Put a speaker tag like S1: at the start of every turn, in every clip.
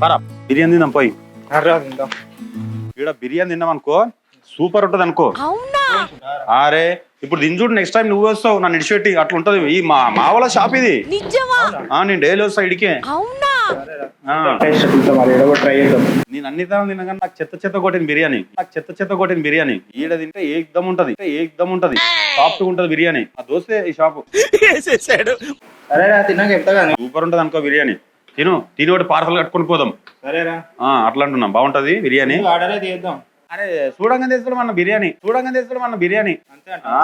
S1: పరా. బిర్యానీ తిందాం పోయి. ఇక్కడ బిర్యానీ తిన్నాం అనుకో సూపర్ ఉంటది అనుకో అరే ఇప్పుడు దీని చూడు నెక్స్ట్ టైం నువ్వు వస్తావు నన్ను ఇడిచిపెట్టి అట్లా ఉంటది ఈ మా మా వాళ్ళ షాప్ ఇది.
S2: నిజమా?
S1: ఆ నేను డైలీ వస్తా ఇడికే. నేను అన్ని తినగానే నాకు చెత్త చెత్త కొట్టిన బిర్యానీ. నాకు చెత్త చెత్త కొట్టిన బిర్యానీ. ఈడ తింటే ఏకదం ఉంటది. ఏకదం ఉంటది. సాఫ్ట్ ఉంటది బిర్యానీ. ఆ దోస్తే ఈ షాపు సూపర్ ఉంటది అనుకో బిర్యానీ. తిను తిని ఒకటి పార్సల్ కట్టుకొని పోదాం.
S3: సరేరా.
S1: ఆ, అట్లా అంటున్నాం బాగుంటది బిర్యానీ?
S3: ఆర్డరే తీద్దాం.
S1: అరే చూడంగా తెస్తాడు మన బిర్యానీ. చూడంగా తెస్తాడు మన బిర్యానీ.
S3: అంతే అంట.
S1: ఆ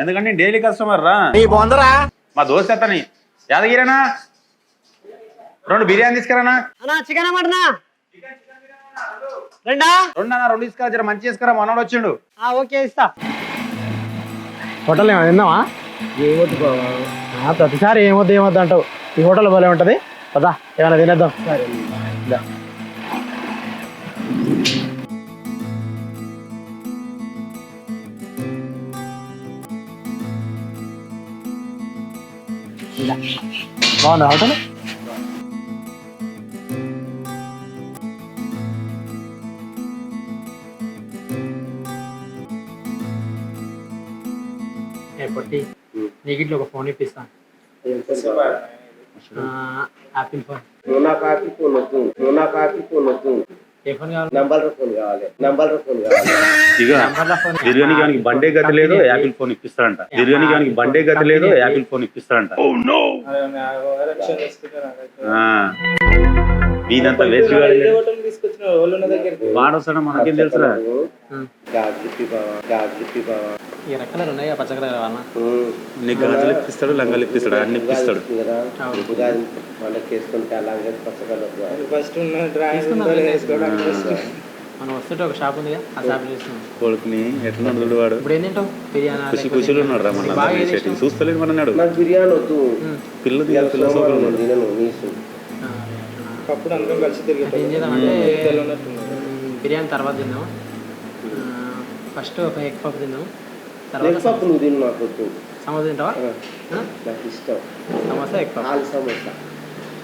S1: ఎందుకంటే డైలీ కస్టమర్ రా. మా దోస్త్ అతని యాదగిరేనా? రెండు బిర్యానీ తీసుకురానా?
S4: అన్నా చికెన్ మటనా రెండా?
S1: రెండు అన్న రెండు తీసుకురా జర మంచి తీసుకురా మనోడు వచ్చిండు.
S4: ఆ, ఓకే ఇస్తా.
S5: హోటల్ ఏమైనా తిన్నావా ఏమొద్దు బాబా ప్రతిసారి ఏమొద్దు ఏమొద్దు అంటావు. ఈ హోటల్ భలే ఉంటది. పదా ఏమైనా తినేద్దాం. బాగుందా హోటల్? పొట్టి నీకు ఇట్లా ఒక ఫోన్ ఇప్పిస్తాను. యాపిల్ ఫోన్
S6: నువ్వు నాకు ఆపి ఫోన్. వద్దు నువ్వు నాకు ఆపి ఫోన్ వద్దు
S5: ఏ ఫోన్ కావాలి?
S6: నంబర్ ఫోన్ కావాలి నంబర్ ఫోన్. కావాలి
S1: ఇక బిర్యానీ కానీ బండే గతి లేదు యాపిల్ ఫోన్ ఇప్పిస్తారంట. బిర్యానీ కానీ బండే గతి లేదు యాపిల్ ఫోన్ ఇప్పిస్తారంట. ఆ. మీదంతా వేస్ట్
S3: దగ్గరికి
S1: వాడొస్తాడా? మనకేం తెలుసురా?
S6: బావా బావా.
S5: ఈ ఉన్నాయి
S1: నీకు గాజులు ఇప్పిస్తాడు లంగాలు ఇప్పిస్తాడు అన్ని ఇప్పిస్తాడు.
S3: ఫస్ట్
S5: మనం వస్తుంటే ఒక షాప్ ఉంది ఆ షాప్ చేస్తున్నాం.
S1: కొడుకుని ఎట్లా ఉన్నాడు వాడు?
S5: ఇప్పుడు ఏం తింటావు? బిర్యానీ
S1: ఖుషి ఖుషిలో ఉన్నాడు రా మన? చూస్తలేడు మన నాడు
S6: బిర్యానీ వద్దు.
S1: పిల్ల పిల్ల
S6: తినను
S3: అప్పుడు అందరం కలిసి.
S5: మ్, బిర్యానీ తర్వాత తిందాం ఫస్ట్ ఒక ఎగ్ పప్పు తిందాం
S6: పప్పు నువ్వు తిను నాకు వద్దు.
S5: సమోసా తింటావా?
S6: ఆ,
S5: ఆ?
S6: నాకు ఇష్టం.
S5: సమోసా ఎగ్ పప్పు
S6: ఆలు సమోసా.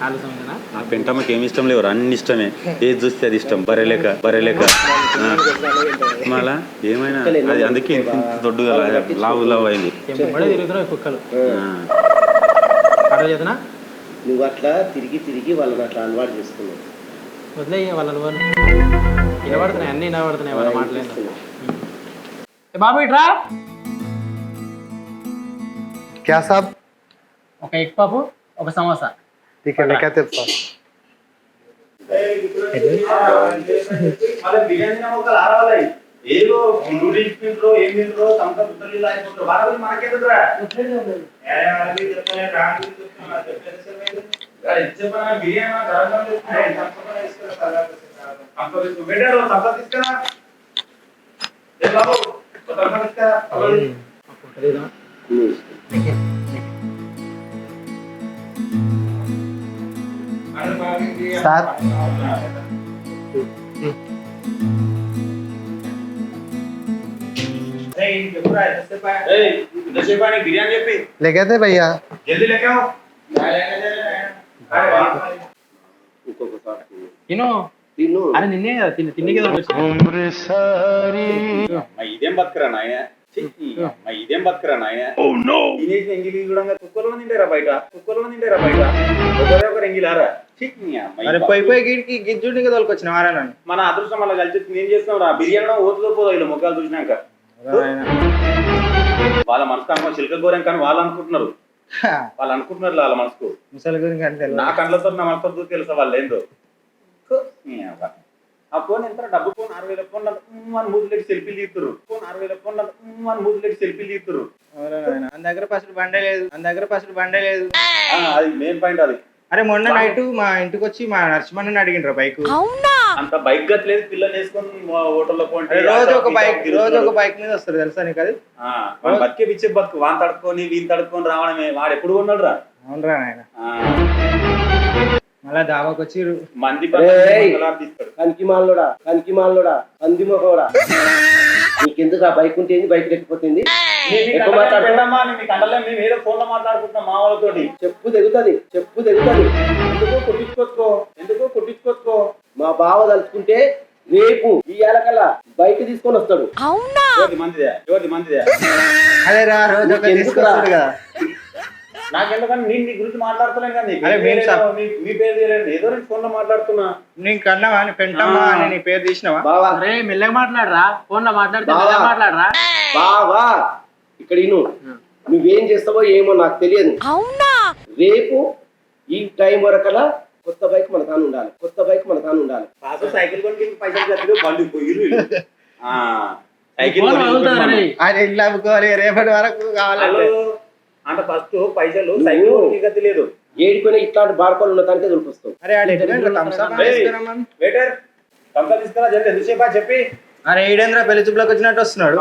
S5: ఆలు సమోసానా?
S1: ఆ పెంటమ్మకి ఏమి ఇష్టం లేవు అన్ని ఇష్టమే. ఏది చూస్తే అది ఇష్టం బరెలేక బరెలేక మళ్ళా ఏమైనా? అది అందుకే దొడ్డుగా లా- లావు లావు అయింది.
S5: కుక్కలు. ఆర్డర్
S6: నువ్వు అట్లా తిరిగి తిరిగి వాళ్ళని అట్లా అలవాటు చేసుకున్నావు.
S5: వదిలే వాళ్ళ నువ్వు వినబడుతున్నాయి అన్ని వినబడుతున్నాయి వాళ్ళ మాటలేదు బాబు ఇట్రా
S7: क्या साहब
S5: ఒక ఎగ్ పప్పు ఒక సమోసా
S7: ठीक है मैं कहते हैं
S1: ఏదో నూడిల్స్ తింటారో ఏం తింటారో సంత పుట్టలు అయిపోతారు వాళ్ళ గురించి మనకేందుకురా బిర్యానీ
S7: सात लेके थे भैया।
S6: जल्दी
S5: लेके
S6: आओ।
S5: तीनों? अरे निन्ने तीन तीन के
S1: दो। सारी। मैं इधर बात करा ఇదేం బతుకురా నాయన? తినేసి ఎంగిలి కూడా కుక్కర్లో తింటారా బయట? కుక్కర్లో తింటారా బయట? ఒకరే ఒకరు ఎంగిలారా?
S3: గిజ్జుడికి తోలుకొచ్చిన వారా
S1: మన అదృష్టం వల్ల కలిసి నేను చేస్తాం రా? బిర్యానీ ఓతుతో పోదా వీళ్ళు ముఖాలు చూసినాక? వాళ్ళ మనసు అనుకో చిలక గోరం కానీ వాళ్ళు అనుకుంటున్నారు. వాళ్ళు అనుకుంటున్నారు వాళ్ళ మనసుకు.
S3: ముసలి గురించి అంటే
S1: నా కళ్ళతో నా మనసుతో తెలుసా వాళ్ళు ఏందో. ఆ ఫోన్ ఎంత డబ్బు ఫోన్ ఆరు వేల ఫోన్ అని మూదులకి సెల్ఫీలు తీస్తురు ఫోన్ ఆరు వేల ఫోన్ అని మూదులకి సెల్ఫీలు తీస్తురు
S3: మన దగ్గర ఫస్ట్ బండే లేదు. మన దగ్గర ఫస్ట్ బండే లేదు.
S1: ఆ, అది మెయిన్ పాయింట్ అది.
S3: అరే మొన్న నైట్ మా ఇంటికి వచ్చి మా నరసింహని అడిగిండ్రు బైక్
S2: అవునా?
S1: అంత బైక్ గట్లేదు పిల్లలు వేసుకొని మా హోటల్లో పోంటే
S3: రోజు ఒక బైక్ రోజు ఒక బైక్ మీద వస్తారు తెలుసా నీకు అది?
S1: బతికే పిచ్చే బతుకు. వాన్ తడుకొని వీని తడుకొని రావడమే. వాడు ఎప్పుడు కొన్నాడు రా
S3: అవునరా నాయన.
S1: ఆ,
S3: మళ్ళా దాబాకి వచ్చి
S1: మంది
S6: ఏయ్!
S1: తీస్తాడు
S6: కనికి మాలోడా కనికి మాలోడా అంది మొహోడా నీకెందుకు ఆ బైక్ ఉంటే ఏంది? బైక్
S1: వాళ్ళతోటి.
S6: చెప్పు తెగుతుంది చెప్పు తెగుతుంది.
S1: ఎందుకో కొట్టించుకోసుకో ఎందుకో కొట్టించుకోసుకో
S6: మా బావ తలుచుకుంటే రేపు ఈ ఏలకల్లా బైక్ తీసుకొని వస్తాడు.
S1: ఎవరిది మందిదే? ఎవరిది మందిదే?
S3: అదే రా రోజు? తీసుకొస్తాడు కదా.
S1: నాకెందుకని నేను నీ గురించి కానీ పేరు మీ మీ పేరు ఏదో నేను ఫోన్లో మాట్లాడుతున్నా.
S3: నీకు కన్నావా నీ పెంటమ్మా అని నీ పేరు తీసినావా?
S6: బావా.
S5: అరే మెల్లగా మాట్లాడరా. ఫోన్లో మాట్లాడితే
S6: బావా.
S5: మెల్లగా మాట్లాడరా.
S6: బావా. ఇక్కడ ఇను. నువ్వేం చేస్తావో ఏమో నాకు తెలియదు. రేపు ఈ టైం వరకలా కొత్త బైక్ మన తాను ఉండాలి. కొత్త బైక్ మన తాను ఉండాలి.
S1: పాత సైకిల్ కొనికి పైసలు బండి. ఆ, సైకిల్
S5: ఫోన్
S1: కొని
S5: వదులుతారా
S1: మనం.
S5: రే?
S3: ఆయన ఇల్లు అమ్ముకోవాలి రేపటి వరకు
S1: హలో.
S3: కావాలంటే
S1: అంటే ఫస్ట్ పైసలు సైకిల్ లేదు
S6: ఏడిపోయినా ఇట్లాంటి బార్కోలు ఉన్న దానికే దొరికొస్తావు
S3: అరే.
S1: వెయిటర్ తీసుకురా ఎంతసేపా చెప్పి
S3: అరే ఈడేంద్ర పెళ్ళి చూపులకు వచ్చినట్టు వస్తున్నాడు.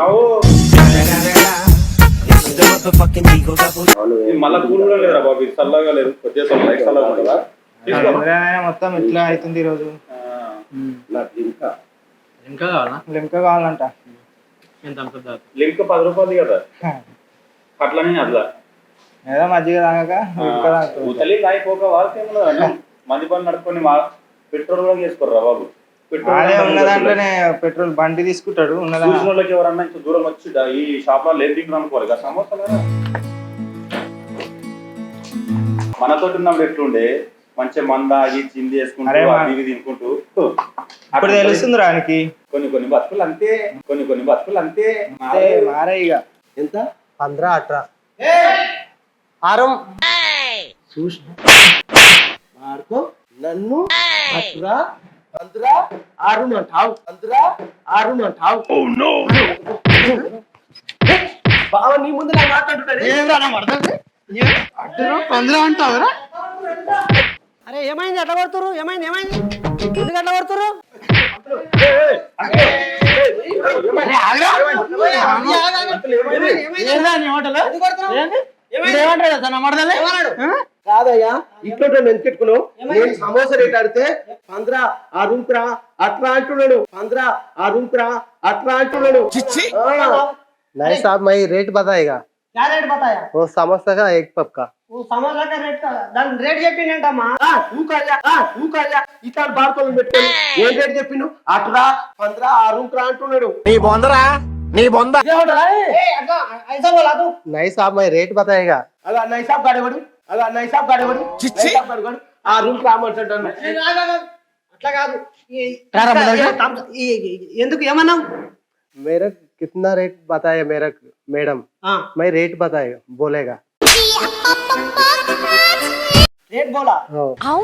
S1: మళ్ళా కూల్ కూడా లేదురా బాబు ఇది చల్లగా లేదు. కొద్దిగా చల్లగా చల్లగా ఉండదా
S3: మొత్తం ఇట్లా అవుతుంది ఈ రోజు
S1: ఆ,
S6: నాకు ఇంకా
S5: ఇంకా కావాలా?
S3: లింక కావాలంట.
S1: లింక్ పది రూపాయలు కదా అట్లనే అట్లా.
S3: ఏదో మజ్జిగ తాగాక
S1: ఉతలి కాయిపోక వాళ్ళకి మంది పని నడుపుకొని మా పెట్రోల్ కూడా చేసుకోరా బాబు.
S3: అదే ఉన్న దాంట్లోనే పెట్రోల్ బండి తీసుకుంటాడు
S1: ఉన్న వాళ్ళకి ఎవరన్నా ఇంత దూరం వచ్చి ఈ షాప్లో లేదు తింటున్నాం అనుకోవాలి కదా సమోసా కదా. మనతో ఉన్నప్పుడు ఎట్లుండే? మంచి మంద ఆగి చింది వేసుకుంటూ ఇవి తినుకుంటూ.
S3: అప్పుడు తెలుస్తుంది రానికి
S1: కొన్ని కొన్ని బతుకులు అంతే కొన్ని కొన్ని బతుకులు అంతే.
S3: మారే ఇక.
S6: ఎంత?
S7: పంద్రా అట్రా. ఆరం
S6: చూసి నన్ను అసురా అందురా ఆరు అంటావు అందురా ఆరు అంటావు బావ నీ ముందు నాకు
S4: అరే ఏమైంది ఎట్లా కొడుతురు ఏమైంది ఏమైంది ఎందుకు ఎట్లా కొడుతురు
S5: ఏమైంది ఏమంటాడు తెలుసా నా మరదలే? ఆ?
S6: కాదయ్యా ఇట్లా నేను పెట్టుకున్నావు నేను సమోసా రేట్ ఆడితే పంద్రా ఆ రూపురా అట్లా అంటున్నాడు పంద్రా ఆ రూపురా అట్లా అంటున్నాడు ఆ.
S7: नहीं साहब मैं रेट बताएगा
S4: क्या रेट बताया
S7: वो समोसा का एक पप का
S4: वो समोसा का रेट का దాని రేట్ చెప్పిండమ్మా
S6: ఆ, ఊకాళ్ళ, ఆ, ఊకాళ్ళ. ఇట్లాంటి బార్కోలు పెట్టుకొని ఏం రేట్ చెప్పిండు అట్రా పంద్రా ఆ రూపురా అంటున్నాడు
S4: ఏ అట్లా ఐసా బోలా తూ
S7: नहीं साहब मैं रेट बताएगा
S6: అలా నైసాబ్ గాడేవాడు అలా నైసాబ్ గాడేవాడు నైసాబ్ గాడేవాడు ఆ రూమ్ రామంటాడు
S4: ఏ, ఆగు, ఆగు. అట్లా కాదు ఈ-
S5: రారా
S4: ఇంకా
S5: మొదలు
S4: ఏ, తమ్- ఈ- ఈ- ఎందుకు ఏమన్నావు
S7: मेरा कितना रेट बताया मेरा मैडम
S4: ఆ,
S7: मैं रेट बताएगा बोलेगा
S4: రేట్ బోలా
S7: हाँ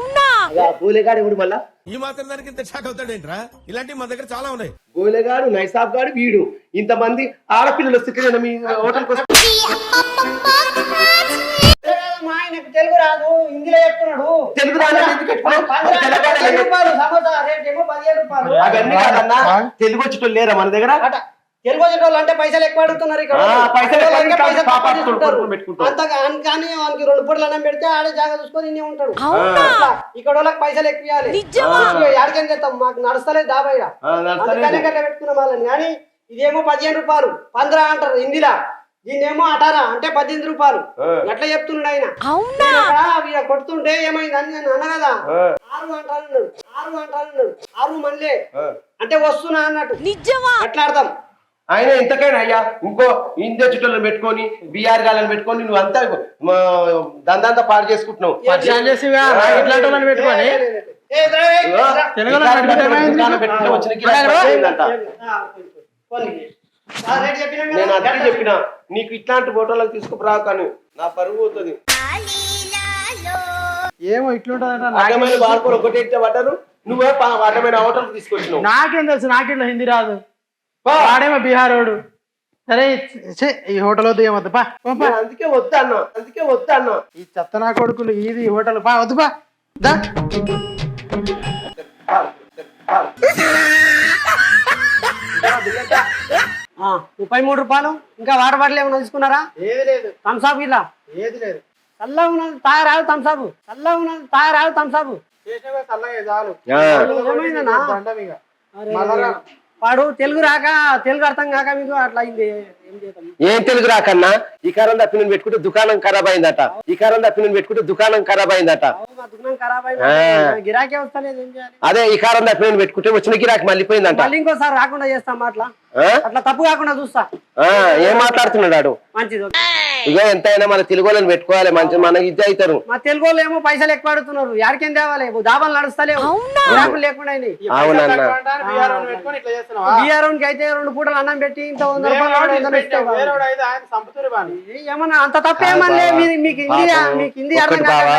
S6: అలా బోలేగాడు ఎవడు మళ్ళా?
S2: ఈ మాత్రం దానికి ఇంత షాక్ అవుతాడేంట్రా? ఇలాంటివి మా దగ్గర చాలా ఉన్నాయి.
S6: బోలేగాడు నైసాబ్ గాడు వీడు. ఇంతమంది ఆడపిల్లలు వస్తే మీ వస్తే
S4: మా ఆయనకు తెలుగు రాదు హిందీలో చెప్తున్నాడు.
S6: తెలుగు
S4: రూపాయలు
S6: అవన్నీ కాదన్నా తెలుగు వచ్చేటోళ్ళు లేరా మన దగ్గర?
S4: అట తెలుగు వచ్చేటోళ్ళు అంటే పైసలు ఎక్కువ అడుగుతున్నారు ఇక్కడ కానీ వానికి రెండు పూటలు అన్నం పెడితే ఆడే జాగా చూసుకొని ఇన్ని ఉంటాడు. ఇక్కడ వాళ్ళకి పైసలు ఎక్కువ ఇవ్వాలి. యాడికేం చేస్తాం? మాకు నడుస్తలేదు
S6: నడుస్తలేదు.
S4: అందుకనే గట్ల పెట్టుకున్నాం వాళ్ళని. కానీ ఇదేమో పదిహేను రూపాయలు. పంద్రా అంటారు హిందీలా దీన్నేమో అటారా? అంటే పద్దెనిమిది రూపాయలు. ఎట్లా చెప్తున్నాడు ఆయన. వీళ్ళ కొడుతుంటే ఏమైంది అని నేను అన్న కదా. ఆరు అంటారు ఆరు అంటారు ఆరు మళ్ళీ. అంటే వస్తున్నా అన్నట్టు. అట్లా అర్థం
S6: ఆయన ఎంతకైనా అయ్యా ఇంకో ఇండియా చుట్టూలను పెట్టుకొని బీఆర్ గాలను పెట్టుకొని నువ్వు అంతా దందంతా పాడు చేసుకుంటున్నావు. నేను అందుకే చెప్పిన నీకు ఇట్లాంటి ఫోటోలకు తీసుకురా కానీ నా పరుగు పోతుంది
S5: ఏమో
S6: బార్కోలు ఒకటి పడ్డారు నువ్వే అడ్డమైన హోటల్ తీసుకొచ్చినావు
S5: నాకేం తెలుసు నాకిట్లా హిందీ రాదు వాడేమో బీహార్ వాడు సరే ఛే, ఈ హోటల్ వద్దు ఏమొద్దు పా. పో, పా.
S6: నేను అందుకే వద్దా అన్నా అందుకే వద్దా అన్నా.
S5: ఈ చెత్త నా కొడుకులు ఇది హోటల్ పా వద్దు పా. దా.
S4: ఆ, ముప్పై మూడు రూపాయలు ఇంకా వాటర్ బాటిల్ ఏమైనా తీసుకున్నారా
S5: ఏది లేదు.
S4: థమ్సాప్ ఇలా
S5: ఏది లేదు.
S4: చల్లగా ఉన్నది తాగరాదు థమ్సాప్ చల్లగా ఉన్నది తాగరాదు థమ్సాప్
S5: చేసినా చల్లగా చాలు.
S4: ఏమైందన్నా? వాడు తెలుగు రాక తెలుగు అర్థం కాక మీకు అట్లా అయింది.
S6: ఏం తెలుగు రాకన్నా? ఈ కారం తప్పి నేను పెట్టుకుంటే దుకాణం ఖరాబ్ అయిందట. ఈ కారం తప్పి నేను పెట్టుకుంటే దుకాణం ఖరాబ్ అయిందట.
S4: గిరాకీ వస్తలేదు
S6: అదే ఈ కారం తప్పి నేను పెట్టుకుంటే వచ్చిన గిరాకి మళ్ళీపోయిందంట
S4: మళ్ళీ ఇంకోసారి రాకుండా చేస్తాం అట్లా? అట్లా తప్పు కాకుండా చూస్తా.
S6: ఆ, ఏం మాట్లాడుతున్నాడు
S4: మంచిది.
S6: ఇక ఎంతైనా మన తెలుగు వాళ్ళని పెట్టుకోవాలి మంచి మన ఇది అవుతారు.
S4: మా తెలుగు వాళ్ళు ఏమో పైసలు ఎక్కువ అడుగుతున్నారు. యాడికేం తేవాలి? దాబాలు నడుస్తలేవు. లేకుండా అయినాయి.
S6: అవునన్నా.
S5: బీఆర్ పెట్టుకొని ఇట్లా చేస్తున్నావా?
S4: బియ్యారోనికి అయితే రెండు పూటలు అన్నం పెట్టి ఇంత వంద రూపాయలు ఏమన్నా అంత తప్ప ఏమన్నా మీరు మీకు హిందీ మీకు హిందీ అర్థం
S6: ఒక్కటి బావా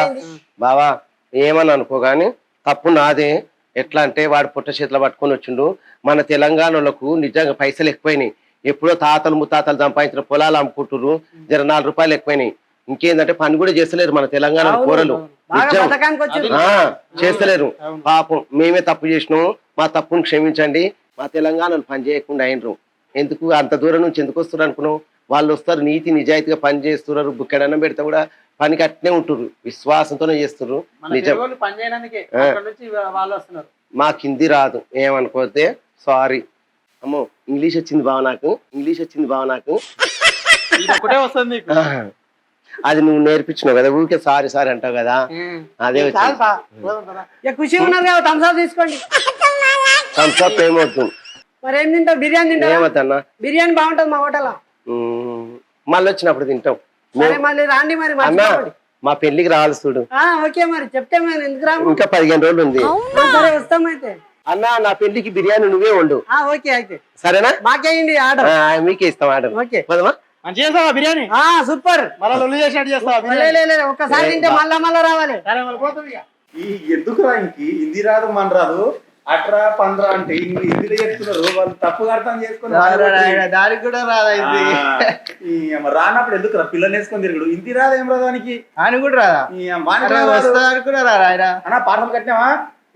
S6: బావా ఏమని అనుకో గాని తప్పు నాదే. ఎట్లా అంటే వాడు పుట్ట చేతిలో పట్టుకొని వచ్చిండు. మన తెలంగాణలకు నిజంగా పైసలు ఎక్కువైనాయి. ఎప్పుడో తాతలు ముత్తాతలు సంపాదించిన పొలాలు అమ్ముకుంటున్నారు జర నాలుగు రూపాయలు ఎక్కువైనాయి. ఇంకేందంటే పని కూడా చేస్తలేరు మన తెలంగాణ కూరలు. చేస్తలేరు. పాపం మేమే తప్పు చేసినాము. మా తప్పును క్షమించండి. మా తెలంగాణను పని చేయకుండా అయినరు. ఎందుకు అంత దూరం నుంచి ఎందుకు వస్తారు అనుకున్నాం వాళ్ళు వస్తారు నీతి నిజాయితీగా పని చేస్తున్నారు బుక్కెడన్నం పెడితే కూడా పనికి అట్నే ఉంటున్నారు విశ్వాసంతోనే చేస్తున్నారు నిజం. మాకు హిందీ రాదు. ఏమనుకోతే సారీ. అమ్మో ఇంగ్లీష్ వచ్చింది బావ నాకు. ఇంగ్లీష్ వచ్చింది బావ నాకు. అది నువ్వు నేర్పించినావు కదా ఊరికే సారీ సారీ అంటావు కదా. అదే వచ్చింది.
S4: థమ్స్అప్
S6: ఏమవుతుంది
S4: మరి ఏం తింటావు? బిర్యానీ తింటావా? బిర్యానీ బాగుంటుంది మా హోటల్
S6: మళ్ళీ వచ్చినప్పుడు తింటాం.
S4: మళ్ళీ రాండి మరి
S6: అన్నా. మా పెళ్ళికి రావాలి చూడు.
S4: ఆ, ఓకే మరి చెప్తే మరి ఎందుకు రాము?
S6: ఇంకా పదిహేను రోజులు ఉంది.
S4: ఆ, సరే వస్తాం అయితే.
S6: అన్నా నా పెళ్ళికి బిర్యానీ నువ్వే వండు.
S4: ఆ, ఓకే అయితే.
S6: సరేనా?
S4: మాకేయండి ఆర్డర్.
S6: ఆ, మీకే ఇస్తాం ఆర్డర్.
S4: ఓకే.
S6: పోదామా?
S5: మంచిగా చేస్తావా బిర్యానీ?
S4: ఆ సూపర్.
S5: మళ్ళీ లొల్లి చేసినట్టు చేస్తావా
S4: ఒక్కసారి తింటే మళ్ళా మళ్ళా రావాలి.
S5: సరే మళ్ళీ పోతుంది ఇక.
S1: ఈ ఎందుకు హిందీ రాదు మన రాదు. అట్రా పంద్రా అంటే ఇంగ్లీ హిందీలో చెప్తున్నారు. వాళ్ళు తప్పుగా అర్థం చేసుకుని
S5: దానికి కూడా రాదా ఇది?
S1: ఆ, ఈ అమ్మ రానప్పుడు ఎందుకు రా? పిల్లలు వేసుకొని తిరుగుడు. హిందీ రాదు ఏం రాదు దానికి
S5: ఆయన కూడా రాదా. వస్తాను కూడా రారా ఆయన?
S1: అన్నా పాటలు కట్టినావా?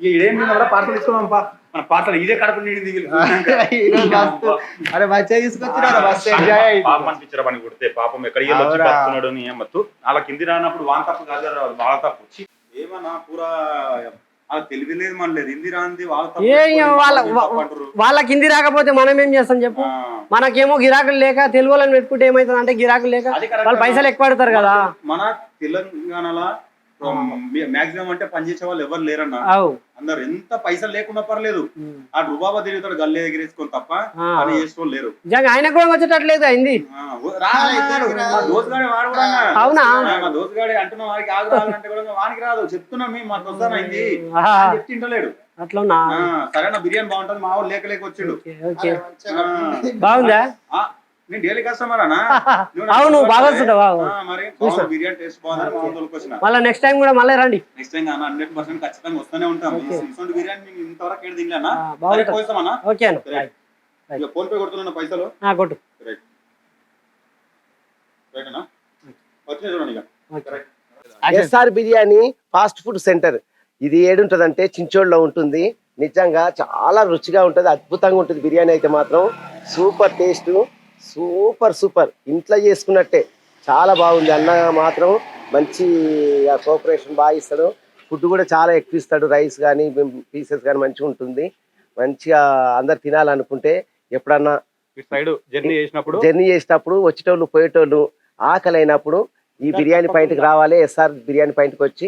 S1: ఇదేం పాటలు తీసుకున్నాం పా. మన పాటలు ఇదే కడుపు
S5: మస్తు. అరే మంచిగా తీసుకొచ్చినారా మస్తు ఎంజాయ్
S1: పాపం అనిపించారు పని కొడితే? పాపం ఎక్కడ. బతున్నాడు అని ఏమత్తు వాళ్ళకి హిందీ రానప్పుడు వాన్ తప్పు కాదు వాళ్ళ తప్పు. ఏమన్నా పూరా వాళ్ళ హిందీ రాంది.
S4: వాళ్ళకి హిందీ రాకపోతే మనం ఏం చేస్తాం చెప్పు? మనకేమో గిరాకులు లేక తెలుగు వాళ్ళని పెట్టుకుంటే ఏమవుతుంది అంటే గిరాకులు లేక వాళ్ళు పైసలు ఎక్కువ పడతారు కదా.
S1: మన తెలంగాణలో మాక్సిమం అంటే పనిచేసే వాళ్ళు ఎవరు లేరన్నా. అందరు ఎంత పైసలు లేకున్నా పర్లేదు. ఆ రుబాబా తిరుగుతాడు గల్లే ఎగిరేసుకొని తప్ప. పని చేసేవాళ్ళు లేరు.
S4: ఆయన కూడా వచ్చేటట్లేదు
S1: దోస్తుగాడే వాడు కూడా.
S4: అవునా?
S1: మా అంటున్నా వాడికి ఆగు రాలంటే కూడా వానికి రాదు. చెప్తున్నా మీ మా దోస్తానైంది
S4: ఆహా. అట్లా
S1: ఆ, సరే నా బిర్యానీ బాగుంటుంది మా వాడు లేక లేక వచ్చిండు.
S4: బాగుందా?
S1: నేను డైలీ కస్టమర్ అన్నా నువ్వు నాకు
S4: అవును బాగా
S1: కదా?
S4: వస్తుంటావు బాగు.
S1: ఆ, మరి బాగుంది, బిర్యానీ టేస్ట్ బాగుందని మా వాళ్ళకి వచ్చిన
S4: మళ్ళీ నెక్స్ట్ టైం కూడా మళ్ళీ రండి.
S1: నెక్స్ట్ టైం అన్న హండ్రెడ్ పర్సెంట్ ఖచ్చితంగా వస్తూనే ఉంటాం.
S4: Okay.
S1: ఇటువంటి బిర్యానీ మేము ఇంతవరకు ఏడు తినలేనా?
S4: ఆ, బాగుంటుంది.
S1: పోయిస్తామన్నా
S4: ఓకే అన్న.
S1: రైట్ ఇక ఫోన్ పే కొడుతున్నా పైసలు?
S4: ఆ, కొట్టు.
S1: రైట్ రైట్ అన్నా వచ్చినాయి చూడండి ఇక
S4: okay.
S1: Right
S6: SR biryani fast food centre ఇది ఏడుంటదంటే చించోడ్లో ఉంటుంది. నిజంగా చాలా రుచిగా ఉంటుంది అద్భుతంగా ఉంటుంది బిర్యానీ అయితే మాత్రం. Super taste. Super super. ఇంట్లో చేసుకున్నట్టే. చాలా బాగుంది. అన్న మాత్రం మంచి కోఆపరేషన్ బాగా ఇస్తాడు. ఫుడ్ కూడా చాలా ఎక్కువ ఇస్తాడు. రైస్ కానీ పీసెస్ కానీ మంచిగా ఉంటుంది. మంచిగా అందరు తినాలనుకుంటే ఎప్పుడన్నా
S1: సైడ్ జర్నీ చేసినప్పుడు?
S6: జర్నీ చేసేటప్పుడు వచ్చేటోళ్ళు పోయేటోళ్ళు ఆకలి అయినప్పుడు ఈ బిర్యానీ పాయింట్కి రావాలి. ఎస్ఆర్ బిర్యానీ పాయింట్కి వచ్చి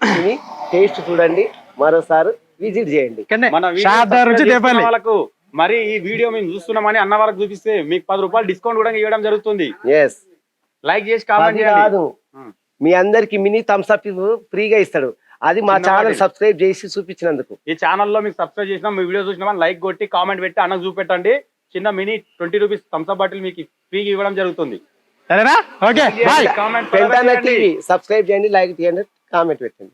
S6: తిని టేస్ట్ చూడండి. మరోసారి విజిట్ చేయండి.
S1: వాళ్ళకు మరి ఈ వీడియో మేము చూస్తున్నామని అన్న వాళ్ళకి చూపిస్తే మీకు పది రూపాయలు డిస్కౌంట్ కూడా ఇవ్వడం జరుగుతుంది.
S6: ఎస్
S1: లైక్ చేసి కామెంట్
S6: కాదు. మీ అందరికి మినీ థమ్స్ అప్ ఫ్రీగా ఇస్తాడు. అది మా ఛానల్. సబ్స్క్రైబ్ చేసి చూపించినందుకు.
S1: ఈ ఛానల్లో మీకు సబ్స్క్రైబ్ చేసినా మీ వీడియో చూసినా లైక్ కొట్టి కామెంట్ పెట్టి అన్నకు చూపెట్టండి. చిన్న mini twenty rupees Thums Up bottle మీకు ఫ్రీగా ఇవ్వడం జరుగుతుంది.
S5: సరేనా? ఓకే
S6: సబ్స్క్రైబ్ చేయండి లైక్ చేయండి. కామెంట్ పెట్టండి.